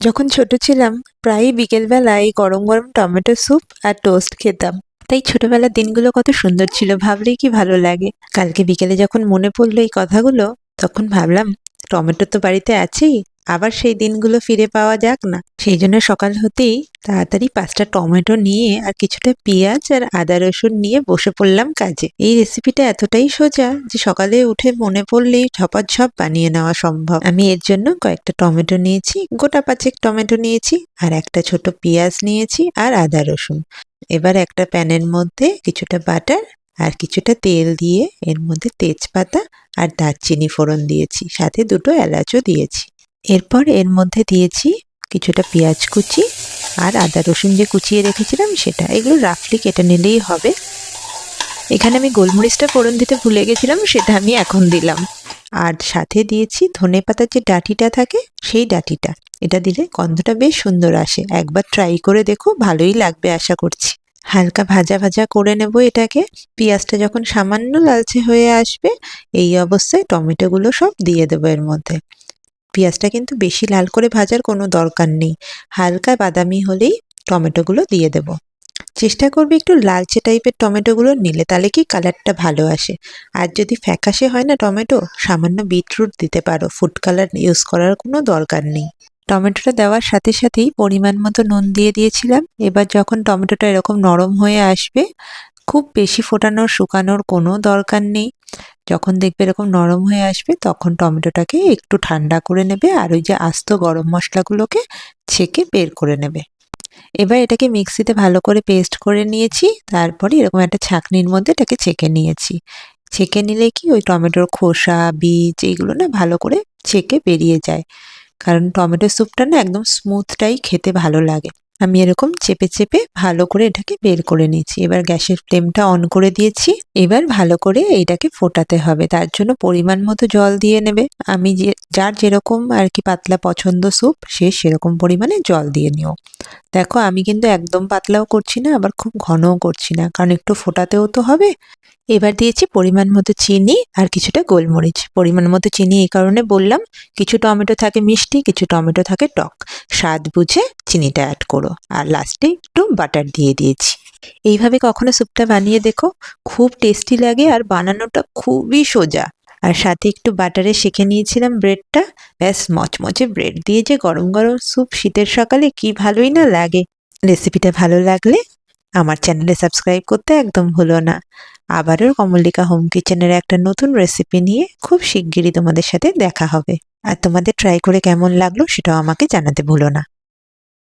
যখন ছোট ছিলাম, প্রায়ই বিকেলবেলা এই গরম গরম টমেটো স্যুপ আর টোস্ট খেতাম। তাই ছোটবেলার দিনগুলো কত সুন্দর ছিল, ভাবলেই কি ভালো লাগে। কালকে বিকেলে যখন মনে পড়ল এই কথাগুলো, তখন ভাবলাম, টমেটো তো বাড়িতে আছেই। আবার সেই দিনগুলো ফিরে পাওয়া যাক না। সেই জন্য সকাল হতেই তাড়াতাড়ি পাঁচটা টমেটো নিয়ে আর কিছুটা পেঁয়াজ আর আদা রসুন নিয়ে বসে পড়লাম কাজে। এই রেসিপিটা এতটাই সোজা যে সকালে উঠে মনে পড়লেই ঝপাঝপ বানিয়ে নেওয়া সম্ভব। আমি এর জন্য কয়েকটা টমেটো নিয়েছি, গোটা পাঁচেক টমেটো নিয়েছি আর একটা ছোট পেঁয়াজ নিয়েছি আর আদা রসুন। এবার একটা প্যানের মধ্যে কিছুটা বাটার আর কিছুটা তেল দিয়ে এর মধ্যে তেজপাতা আর দারচিনি ফোড়ন দিয়েছি। সাথে দুটো এলাচও দিয়েছি। এরপর এর মধ্যে দিয়েছি কিছুটা পেঁয়াজ কুচি আর আদা রসুন যে কুচিয়ে রেখেছিলাম সেটা। এগুলো রাফলি কেটে নিলেই হবে। এখানে আমি গোলমরিচটা ফোড়ন দিতে ভুলে গেছিলাম, সেটা আমি এখন দিলাম। আর সাথে দিয়েছি ধনে পাতার যে ডাঁটিটা থাকে, সেই ডাঁটিটা। এটা দিলে গন্ধটা বেশ সুন্দর আসে। একবার ট্রাই করে দেখো, ভালোই লাগবে আশা করছি। হালকা ভাজা ভাজা করে নেব এটাকে। পেঁয়াজটা যখন সামান্য লালচে হয়ে আসবে, এই অবস্থায় টমেটোগুলো সব দিয়ে দেবো এর মধ্যে। পেঁয়াজটা কিন্তু বেশি লাল করে ভাজার কোনো দরকার নেই। হালকা বাদামি হলেই টমেটোগুলো দিয়ে দেব। চেষ্টা করবে একটু লালচে টাইপের টমেটোগুলো নিলে তাহলে কি কালারটা ভালো আসে। আর যদি ফ্যাকাশে হয় না টমেটো, সামান্য বিটরুট দিতে পারো। ফুড কালার ইউজ করার কোনো দরকার নেই। টমেটোটা দেওয়ার সাথে সাথেই পরিমাণ মতো নুন দিয়ে দিয়েছিলাম। এবার যখন টমেটোটা এরকম নরম হয়ে আসবে, খুব বেশি ফোটানোর, শুকানোর কোনো দরকার নেই। যখন দেখবে এরকম নরম হয়ে আসবে, তখন টমেটোটাকে একটু ঠান্ডা করে নেবে আর ওই যে আস্ত গরম মশলাগুলোকে ছেঁকে বের করে নেবে। এবার এটাকে মিক্সিতে ভালো করে পেস্ট করে নিয়েছি, তারপরে এরকম একটা ছাঁকনির মধ্যে এটাকে ছেঁকে নিয়েছি। ছেঁকে নিলে কি ওই টমেটোর খোসা, বীজ এইগুলো না ভালো করে ছেঁকে বেরিয়ে যায়। কারণ টমেটো স্যুপটা না একদম স্মুথটাই খেতে ভালো লাগে। আমি এরকম চেপে চেপে ভালো করে এটাকে বের করে নিয়েছি। এবার গ্যাসের ফ্লেমটা অন করে দিয়েছি। এবার ভালো করে এইটাকে ফোটাতে হবে। তার জন্য পরিমাণ মতো জল দিয়ে নেবে। আমি যে, যার যেরকম আর কি পাতলা পছন্দ স্যুপ, সে সেরকম পরিমাণে জল দিয়ে নিও। দেখো, আমি কিন্তু একদম পাতলাও করছি না, আবার খুব ঘনও করছি না। কারণ একটু ফোটাতেও তো হবে। এবার দিয়েছি পরিমাণ মতো চিনি আর কিছুটা গোলমরিচ। পরিমাণ মতো চিনি এই কারণে বললাম, কিছু টমেটো থাকে মিষ্টি, কিছু টমেটো থাকে টক। স্বাদ বুঝে চিনিটা অ্যাড করো। আর লাস্টে একটু বাটার দিয়ে দিয়েছি। এইভাবে কখনো স্যুপটা বানিয়ে দেখো, খুব টেস্টি লাগে আর বানানোটা খুবই সোজা। আর সাথে একটু বাটারে শেখে নিয়েছিলাম ব্রেডটা। ব্যাস, মচমচে ব্রেড দিয়ে যে গরম গরম স্যুপ শীতের সকালে কি ভালোই না লাগে। রেসিপিটা ভালো লাগলে আমার চ্যানেলে সাবস্ক্রাইব করতে একদম ভুলো না। আবারও কমলিকা হোম কিচেনের একটা নতুন রেসিপি নিয়ে খুব শিগগিরই তোমাদের সাথে দেখা হবে। আর তোমাদের ট্রাই করে কেমন লাগল সেটাও আমাকে জানাতে ভুলো না।